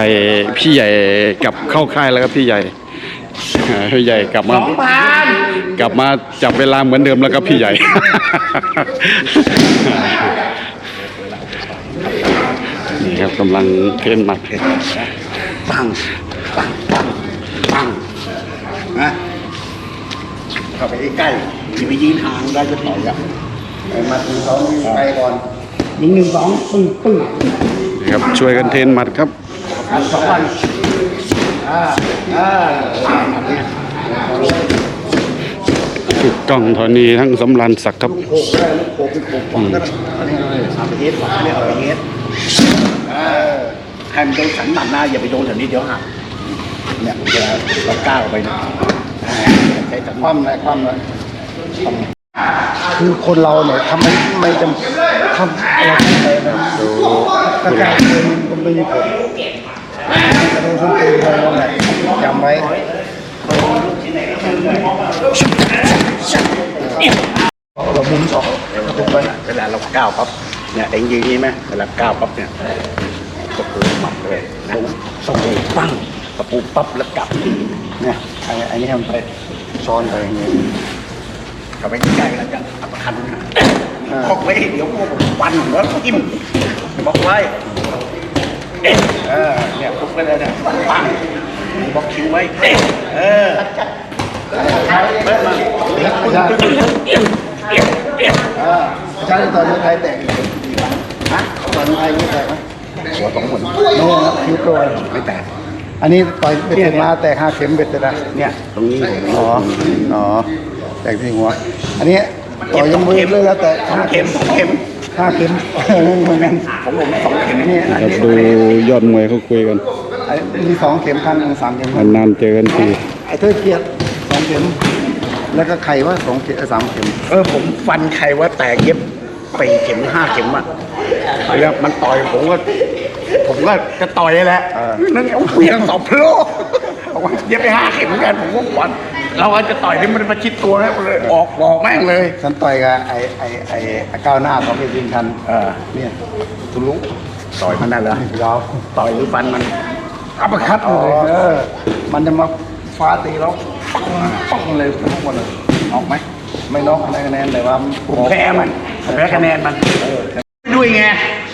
ไอ้พี่ใหญ่กลับเข้าค่ายแล้วครับพี่ใหญ่อ่าพี่ใหญ่กลับมาสองพันกลับมาจับเวลาเหมือนเดิมแล้วครับพี่ใหญ่ นี่ครับกำลังเทรนหมัดปังปังปังปังนะเข้าไปใกล้ๆอย่าไปยืนห่างได้จะต่อยอะไอ้มาถึงสองไปก่อนยิงหนึ่งสองปึ้งปึ้งนี่ครับช่วยกันเทรนหมัดครับอัน สองวันอ่าอ่าอันเนี้ยถูกต้องธรณีทั้งสำรันศักดิ์ครับโขกได้ลูกโขกเป็นโขกฝังก็ได้อันนี้อะไรสามเอสอันนี้เอาเอสเออให้มันโดนสันหมัดหน้าอย่าไปโดนแถวนี้เดี๋ยวหักเนี่ยเวลาเราก้าวไปนะใช้สันคว่ำเลยคว่ำเลยคือคนเราเนี่ยทำไม่ไม่จำทำอะไรไม่ได้นะกระจายเงินก็ไม่มีผล กระโดดส้นตีนอะไรนั่นแหละจำไว้เราบุ้มสองเราบุ้มไปเวลาเราก้าวปั๊บเนี่ยเองยืนนี่ไหมเวลาก้าวปั๊บเนี่ยก็คือหมัดเลยนะสองปั้งตะปูปั๊บแล้วกลับเนี่ยอ้ไอ้นี่ทำไปซ้อนไปอย่างเงี้ยเข้าไปใกล้ๆแล้วจะอับคันนะบอกไว้เดี๋ยวพวกผมฟันหัวจิ้มบอกไว้ เอ๊ะเออเนี่ยทุบไปเลยเนี่ยปังบอกคิวไว้เออเปิดมาใช่ใช่ตอนนี้ใครแต่งฮะตอนนี้ใครไม่แต่งไหมหัวสองหมุนโน่นคิวตัวไม่แตกอันนี้ต่อยเบ็ดเสร็จมาแตกห้าเข็มเบ็ดเสร็จแล้วเนี่ยตรงนี้อ๋ออ๋อแตกที่หัว อันนี้ต่อยยังมือเลยแล้วแต่ห้าเข็มสองเข็ม ห้าเข็มเหมือนกันของผมสองเข็มนี่อันครับนี้ดูยอดมวยเขาคุยกันอันนี้สองเข็มพันหนึ่งสามเข็มพันนานๆเจอกันทีไอ้เธอเกียรติสองเข็ม แล้วก็ไข่ว่าสองเข็มเอ้ยสามเข็ม เออผมฟันไข่ว่าแตกเย็บไปเข็มห้าเข็มอะแล้วมันต่อยผมก็ผมก็จะต่อยแหละนั่นเอาเพียงสองโลบอกว่าเย็บไปห้าเข็มเหมือนกันผมก็ฟัน เราอาจจะต่อยที่มันมาชิดตัวแล้วเลยออกหลอกแม่งเลย ฉันต่อยกับไอ้ไอ้ไอ้ไอ้ก้าวหน้าเขาไปยิงทันเออ เนี่ยทุลุต่อยมันนั่นเหรอเราต่อยหรือฟันมันอัปเปอร์คัตเลย เออ มันจะมาฟ้าตีแล้วปังปังเลยทั้งหมดเลยออกไหมไม่น็อกอะไรคะแนนแต่ว่าผมแพ้มันแพ้คะแนนมันด้วยไง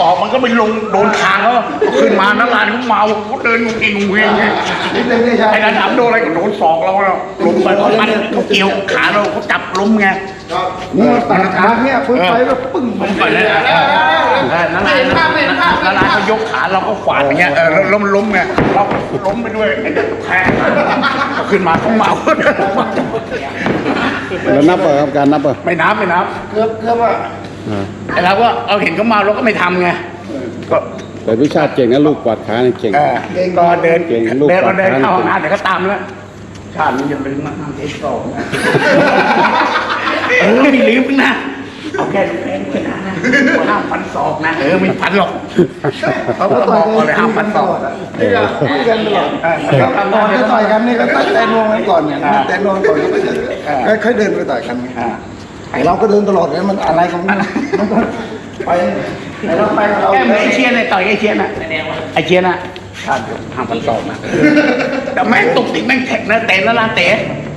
สอบมันก็ไปลงโดนคางเขาขึ้นมานักลานเขาเมาเขาเดินงงเงงงงเงงไงไอ้ระดับโดนอะไรก็โดนศอกเราแล้วล้มไปเขามันเขาเกี่ยวขาเราเขาจับล้มไงนี่ตัดขาเนี่ยฟื้นไปแล้วปึ้งล้มไปเลยนั่นแหละนั่นแหละเขายกขาเราก็ขวาดอย่างเงี้ยเออแล้วมันล้มไงเราล้มไปด้วยไอ้เนี่ยแทงเขาขึ้นมาเขาเมาแล้วนับเปล่ะครับการนับเปล่ะไม่นับไม่นับเกือบเกือบว่าอ่า ไอ้เราก็เอาเห็นเขาเมาเราก็ไม่ทำไงก็แต่พิชาติเก่งนะลูกกวาดขาเนี่ยเก่งเออก็เดินเก่งลูกเดินก็เดินปากเข้าทางห้องน้ำเดี๋ยวก็ตามแล้วชาตินี้ยังเป็นมาทำเทสโตเออไม่ลืมนะเอาแค่แพงแค่นั้นนะห้ามพันศอกนะเออไม่พันหรอกเขาก็บอกเลยห้ามพันศอกนี่ก็คุยกันตลอดตอนที่ต่อยกันนี่ก็ตั้งแต่นวงกันก่อนเนี่ยแต่นวงก่อนก็ไม่เจอก็ค่อยเดินไปต่อยกัน ไงอ่าไอเราก็เดินตลอดเลยมันอะไรของมันมันก็ไปไอเราไปกับเราแค่เหมือนไอเชียนเลยต่อยไอเชียนน่ะไอเชียนน่ะห้ามห้ามพันศอกนะแต่แม่งตุกติกแม่งแทงนะเตะนะลาเตะ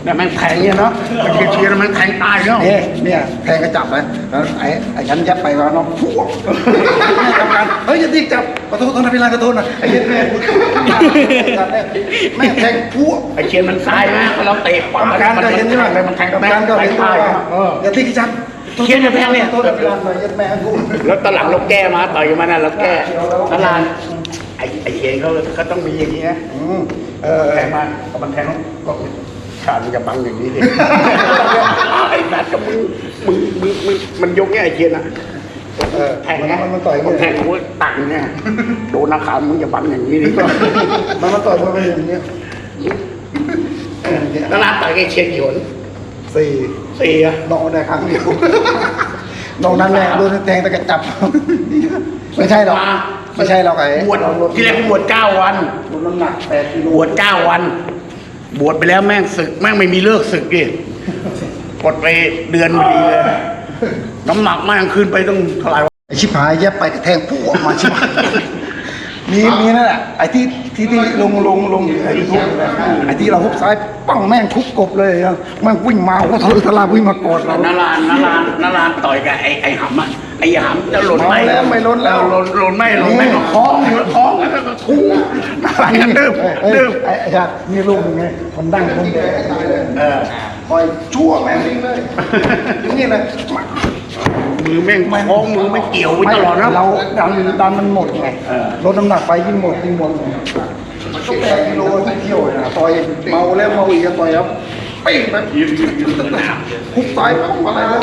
เนี่ยแม่งแทงเนี่ยเนาะไอเชียนมันแทงตายเนาะเนี่ยเนี่ยแทงก็จับเลยแล้วไอ้ไอ้ฉันยัดไปแล้วน้องพวกทำงานเฮ้ยอย่าตีจับขอโทษขอโทษนะพี่ลานขอโทษนะไอ้เหี้ยแม่แม่แทงพวก ไอเชียนมันซ้ายนะเราเตะขวากรรมการก็เห็นใช่ไหมมันแทงกรรมแม่การงก็แทเห็งนตายว่าเอออย่าตีจับเขียนในแพงเนี่ยโทษพี่ลานหน่อยยัดแม่กูแล้วตอนหลังเราแก้มาต่อยกันมาน่ะเราแก้ตลาดไอไอเชียนเขาเขาต้องมีอย่างนี้นะเออแทงมาก็มันแทงก็ ชาติมันจะบังอย่างนี้ดิไอ้นัดกับมึงมึงมึงมึงมันยกเนี่ยไอเชียนอะเออแทงไงมันมันต่อยมันแทเนี่ยงกูตังเนี่ยโดนนักขามึงอย่าบังอย่างนี้ดิมันมาต่อยมันเป็นอย่างนี้ตลาดต่อยไอเชียนกี่หนสี่สี่อะนอกได้ครั้งเดียวนอกนั้นแหละโดนแทงตะกะจับไม่ใช่หรอกไม่ใช่หรอกไอ้บวชที่แรกกูบวชเก้าวันลดน้ำหนักแปดกิโลบวชเก้าวัน บวชไปแล้วแม่งศึก แม่งไม่มีเลิกศึกดิกดไปเดือนพอดีเลย น้ำหนักแม่งขึ้นไปต้องเท่าไหร่วะไอชิบหายแยบไปกระแทงผู้ออกมาชิบหาย มีมีนั่นแหละไอ้ที่ที่ที่ลงลงลงไอ้ยูทูบไอ้ที่เราฮุบซ้ายปังแม่งทุบกบเลยอะแม่งวิ่งมาก็ทะลุทะลาวิ่งมากอดเรานาลานนาลานนาลานต่อยกับไอ้ไอ้หำอะไอ้หำจะหล่นไหมเอาแล้วไม่หล่นแล้วหล่นหล่นไม่หล่นไม่นี่ก็คล้องอยู่คล้องแล้วก็ทูนาลานก็ดื้อเอ้ยดื้อไอ้ไอ้ชาตินี่ลูกมึงไงคนดังคนเดียวเออคอยชั่วแม่งนี่เลยนี่เลย มือแม่งคล้องมือไม่เกี่ยวไว้ตลอดนะ เราดันดันมันหมดไงเออ ลดน้ำหนักไปยิ่งหมดยิ่งหมดก็แปดกิโลที่เที่ยวนะต่อยเมาแล้วเมาอีกก็ต่อยครับ ปิ้งไปคุกซ้ายปุ๊บอะไรแล้ว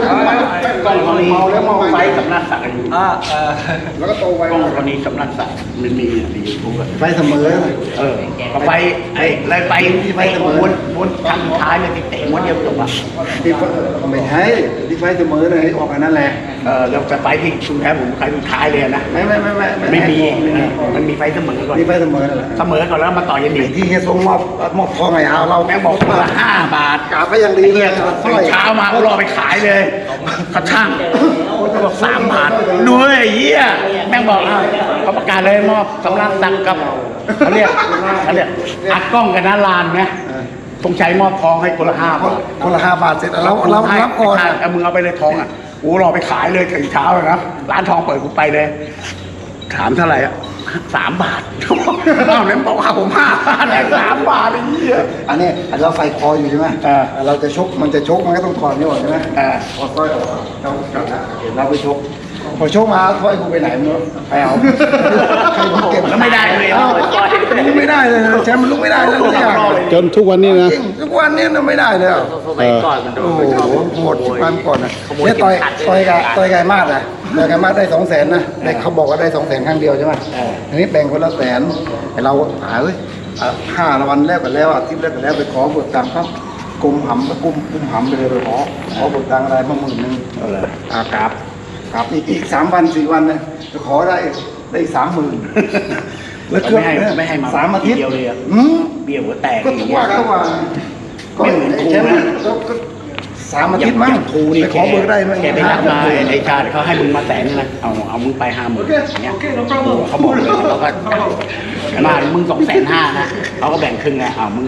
กล้องคนนี้เมาแล้วเมาไฟอีกสำนักศักดิ์อยู่อ่าเออแล้วก็โตไวกองคนนี้สำนักศักดิ์มันมีในยูทูบอะไฟเสมอเออไปไอ้ไรไปที่ไปวนวนครั้งท้ายเลยที่เตะม้วนเดียวจบอะที่ไม่ใช่ที่ไฟเสมอเลยออกอันนั้นแหละเออแล้วจะไปที่ชุมแพผมใครสุดท้ายเลยนะไม่ไม่ไม่ไม่ไม่มีเออมันมีไฟเสมอก่อนที่ไฟเสมอเสมอก่อนแล้วมาต่อยันดีที่เฮียทรงมอบมอบทองไงเอาเราแม่งบอกคนละห้าบาทกาไปอย่างดีเลยสร้ตื่อนยเช้ามาก็รอไปขายเลยกระช่างบอกสามบาทดูเลยไอ้เหี้ยแม่งบอกอ้าวเขาประกาศเลยมอบสำนักศักดิ์กับเขาเรียกเขาเรียกอัดกล้องกันนะลานนะตรงใจมอบทองให้คนละห้าบาทคนละห้าบาทเสร็จแล้วเราเรารับก่อนใช่เอามึงเอาไปเลยทองอะโอ้รอไปขายเลยถึงเช้าเลยนะร้านทองเปิดกูไปเลย ถามเท่าไหร่อะ สามบาทอ้าวเนี่ยบอกว่าผมห้าบาทแต่สามบาทไอ้เหี้ย อันนี้อันเราใส่คออยู่ใช่ไหมเออเราจะชกมันจะชกมันก็ต้องถอดนี่ออกใช่ไหมเออถอดสร้อยออกเราเราไปชก พอชกมาสร้อยกูไปไหนมึงไปเอาใครมาเก็บแล้วไม่ได้เลยอ้าวลุกไม่ได้เลยแชมป์มันลุกไม่ได้เลยทุกอย่างจนทุกวันนี้นะ จริงทุกวันนี้น่ะไม่ได้เลยอะสมัยก่อนมันโดโอ้นโหโหดที่ความก่อนนะเนี่ยต่อยต่อยกับต่อยกับไอ้มาดนะต่อยกับไอ้มาดได้สองแสนนะได้เขาบอกว่าได้สองแสนครั้งเดียวใช่ไหมอันนี้แบ่งคนละแสนไอ้เราหาเอ้ยอะห้าวันแรกไปแล้วอาทิตย์แรกไปแล้วไปขอเบิกตังค์ครับกลุ่มหำไปกลุ่มกลุ่มหำไปเลยไปขอขอเบิกตังค์อะไรมาหมื่นหนึงเอาเลยอากราบ กราบอีกอีกสามวันสี่วันนะไปขอได้ได้สามหมื่นแล้วเครื่องไม่ให้เนี่ยไม่ให้มาสามอาทิตย์ทีเดียวเลยอะอืมเบี้ยหัวแตกก็อย่าทุงกเงี้ว่ายก็ว่าก็ไม่เหมือนครูใช่ไหมนะก็ก็สามอาทิตย์มั้งอย่างครูนี่ไปขอเบิกได้มั้งแกไปรับมาไอ้ชาติเขาให้มึงมาแสนนึงนะเอาเอามึงไปห้าหมื่นอย่างเงี้ยเขาบอกเลยเขาก็มามึงสองแสนห้านะเขาก็แบ่งครึ่งนะเอามึง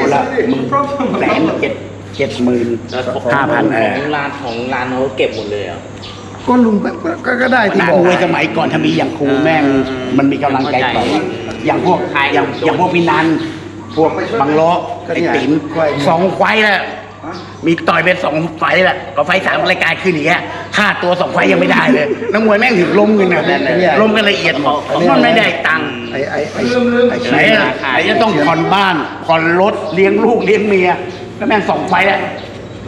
คนละมึงแสนเจ็ดเจ็ดหมื่นห้าพันเออของร้านของร้านเขาเก็บหมดเลยเหรอะ ก็ลุงก็ก็ก็ได้ที่นักบอก มวยสมัยก่อนถ้ามีอย่างครูแม่งมันมีกำลังใจต่อยอย่างพวกอย่างอย่างพวกพี่นันพวกบังล้อไอ้ติ๋มสองไฟล์แหละมีต่อยเป็นสองไฟล์แหละก็ไฟล์สามรายการขึ้นอย่างเงี้ยค่าตัวสองไฟล์ยังไม่ได้เลยนักมวยแม่งถึงล้มกันนะล้มกันละเอียดหมดมันไม่ได้ตังค์ ไอ้ไอ้ไอ้ไอ้ไหนอะไหนจะต้องผ่อนบ้านผ่อนรถเลี้ยงลูกเลี้ยงเมียแล้วแม่งสองไฟล์แล้ว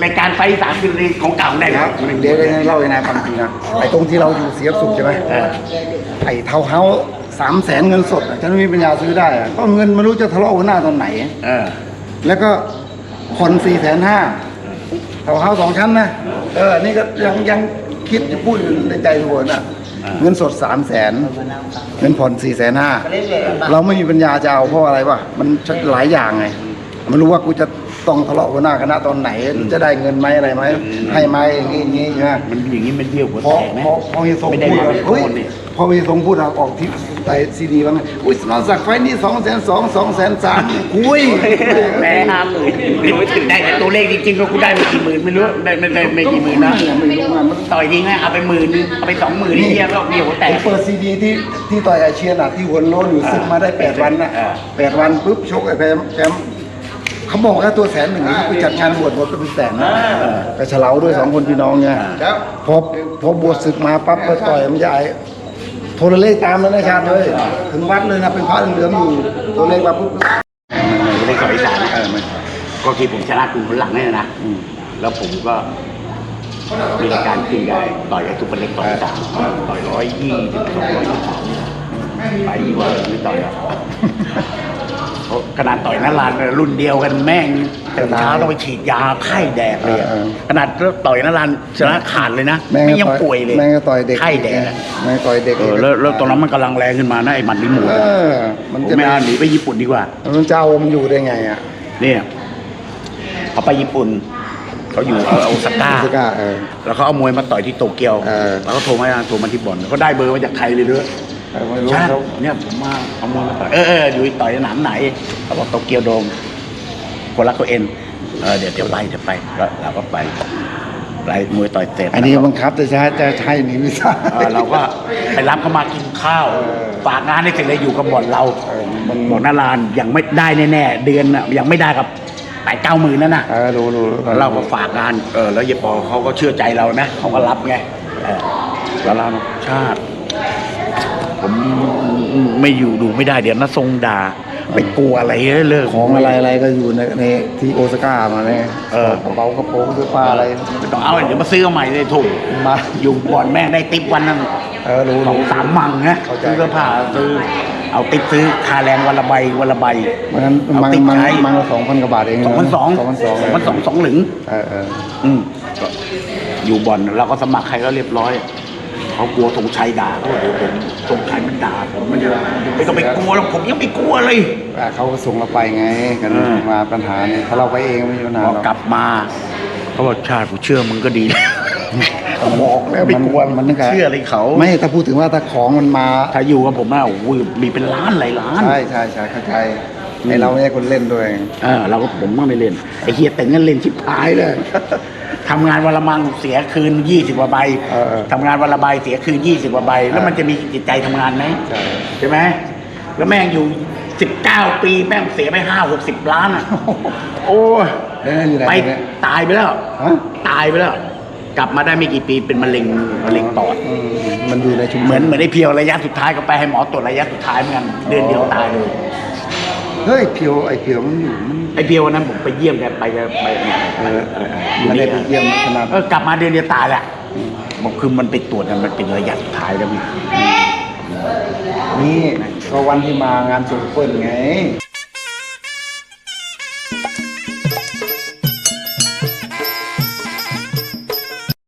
รายการไฟล์สามคือของเก่าได้คครัรับบเดี๋ยวได้เล่าให้นายฟังทีนะไอ้ตรงที่เราอยู่เสียสุขใช่ไหมเออไอ้เท้าเฮาสามแสนเงินสดอะฉันไม่มีปัญญาซื้อได้อะก็เงินไม่รู้จะทะเลาะหัวหน้าตอนไหนเออแล้วก็ผ่อนสี่แสนห้าเท้าเฮาสองชั้นนะเออนี่ก็ยังยังคิดจะพูดอยู่ในใจทุกคนอะอ่าเงินสดสามแสนเงินผ่อนสี่แสนห้าเราไม่มีปัญญาจะเอาเพราะอะไรวะมันหลายอย่างไงไม่รู้ว่ากูจะ ต้องทะเลาะหัวหน้าคณะตอนไหน จะได้เงินไหมอะไรไหมให้ไหมอย่างงี้อย่างงี้ใช่ไหมมันอย่างนี้มันเบี้ยวหัวพอแตกไหม พอพอเฮียทรงไม่ได้พูดมาว่าเป็นโคเฮ้ยนเนี่ย พอเฮียทรงพูดออกที่ไอซีดีว่าไงอุ้ยสมานศักดิ์ไฟล์นี่สองแสนสองสองแสนสามอุ้ย แม่ห้าหมื่นไม่ถึงได้แต่ตัวเลขจริงๆก็กูได้ไม่กี่หมื่นไม่รู้ได้ไม่ได้ไม่กี่หมื่นนะไม่รู้อะมัน ต่อยจริงนะเอาไปหมื่นนึงเอาไปสองหมื่นนี่เฮียก็เบี้ยวหัวแตไอ้กเปิดซีดีที่ที่ต่อยไอเชียนอะที่หัวโลนอยู่ซึมมาได้แปดวันน่ะอ่า แปดวันปุ๊บชกไอ้แพมแพม เขาบอกแค่ตัวแสนหนึ่งไปจัดงานบวชบวชก็เป็นแสนนะกระเฉลาด้วยสองคนพี่น้องไงพอพอบวชศึกมาปั๊บไปต่อยมันจะไอโทรเลขตามแล้วนะชาติเลยถึงวัดเลยนะเป็นพระเหลืองๆอยู่โทรเลขมาปุ๊บเลขสอยสารเออมันก็ที่ผมชนะกลุ่มคนหลังนี่นะแล้วผมก็มีรายการขึ้นใหญ่ต่อยไอ้ทุกคนเล็กต่อยสามต่อยร้อยยี่สิบสองร้อยยี่สิบสามไปดีกว่าไม่ต่อยอะเพราะ ขนาดต่อยนัลานรุ่นเดียวกันแม่งแต่เช้าต้องไปฉีดยาไข้แดกเลยอะเออขนาดต่อยนัลานชนะขาดเลยนะแม่งไม่ก็ยังต่อยป่วยเลยแม่งก็ต่อยเด็กไข้แดกอะแม่งต่อยเด็กเออแล้วแล้วตอนนั้นมันกำลังแรงขึ้นมานะไอ้หมันลิมูดเออมันผมจะไม่เอาหนีไปญี่ปุ่นดีกว่า มันจะเอามันอยู่ได้ไงอะเนี่ยเขาไปญี่ปุ่นเขาอยู่เอาโอซาก้าสก้าเออแล้วเขาเอามวยมาต่อยที่โตเกียวเออ แล้วก็โทรมาโทรมาที่บ่อนเขาได้เบอร์มาจากไทยเลยด้วยแต่ ไม่รู้ใช่เขาเนี่ยผมมาเอามวยมาต่อยเออเอออยู่ต่อยสนามไหนเขาบอกโตเกียวโดมคนรักตัวเอ็นเออเดี๋ยวเดี๋ยวไปเดี๋ยวไปแล้วเราก็ไปไปมวยต่อยเสร็จอันนี้บังคับจะใช้จะใช้หนีวิซ่าเออเราก็ไปรับเขามากินข้าวฝากงานให้เสร็จเลยอยู่กับบ่อนเราเออมันบอกนาลานยังไม่ได้แน่ๆเดือนน่ะยังไม่ได้กับแปดเก้าหมื่นนั่นน่ะเออรู้รู้เราก็ฝากงาน เออ แล้วเยายปอเขาก็เชื่อใจเรานะ เขาก็รับไงเออแล้วเราชาติ ผมไม่อยู่ดูไม่ได้เดี๋ยวนะทรงด่าไปกลัวอะไรเลิกของอะไรอะไรก็อยู่ในในที่โอซาก้ามาเนี่ยเออกระเป๋ากระโปรงเสื้อผ้าอะไรไม่ต้องเอาเดี๋ยวมาซื้อเอาใหม่เลยถูกมาอยู่บ่อนแม่งได้ติปวันนั้นเออรู้สองรู้สามมังนะเข้าใจซื้อเสื้อผ้าซื้อเอาติปซื้อค่าแรงวันละใบวันละใบวันนั้นเอามังติปมังใช้มังสองพันกว่าบาทเองสองพันสองสองพันสองสองพันสองสองหลึงเออเอออืมก็อยู่บ่อนเราก็สมัครใครก็เรียบร้อย เขากลัวธงชัยด่าเขาบอกเดี๋ยวผมธงชัยมันด่าผมมันจะไม่ต้องไปกลัวหรอกผมยังไม่กลัวเลย อะเขาก็ส่งเราไปไงกันเออมาปัญหาเนี่ยถ้าเราไปเองไม่มีปัญหาพอหรอกกลับมาเขาบอกชาติกูเชื่อมึงก็ดีนะบอกแล้วไม่กลัวมันนึกะเชื่ออะไรเขาไม่ถ้าพูดถึงว่าถ้าของมันมาถ้าอยู่กับผมนะโอ้ยมีเป็นล้านหลายล้าน ใช่ใช่ใช่เข้าใจไอเราไม่ใช่คนเล่นด้วย เออเราก็ผมก็ไม่เล่นไอ้เฮียแต่งเงินเล่นชิบหายเลย ทำงานวันละมังเสียคืนยี่สิบกว่าใบเออเออ ทำงานวันละใบเสียคืนยี่สิบกว่าใบ แล้วมันจะมีจิตใจทำงานไหม ใช่ ใช่ไหม แล้วแม่งอยู่สิบเก้าปีแม่งเสียไปห้าหกสิบล้านอะ โอ้ยแล้วนั่นอยู่ไหนไปเนี่ยตายไปแล้ว ฮะ ตายไปแล้ว กลับมาได้ไม่กี่ปีเป็นมะเร็งมะเร็งปอด อืมมันอยู่ในชุมชเหมือนเหมือนไอ้เพียวระยะสุดท้ายก็ไปให้หมอตรวจระยะสุดท้ายเหมือนกันเดือนเดียวตายเลย เฮ้ยเพียวไอเพียวมันอยู่มันไอเพียววันนั้นผมไปเยี่ยมแกไปแกไปเนี่ยเออเออไม่ได้ไปเยี่ยมขนาดเออกลับมาเดือนเดียวตายแหละบอกคือมันไปตรวจนะมันเป็นระยะสุดท้ายแล้วพี่ นี่ก็วันที่มางานสุดเปิ้ลไง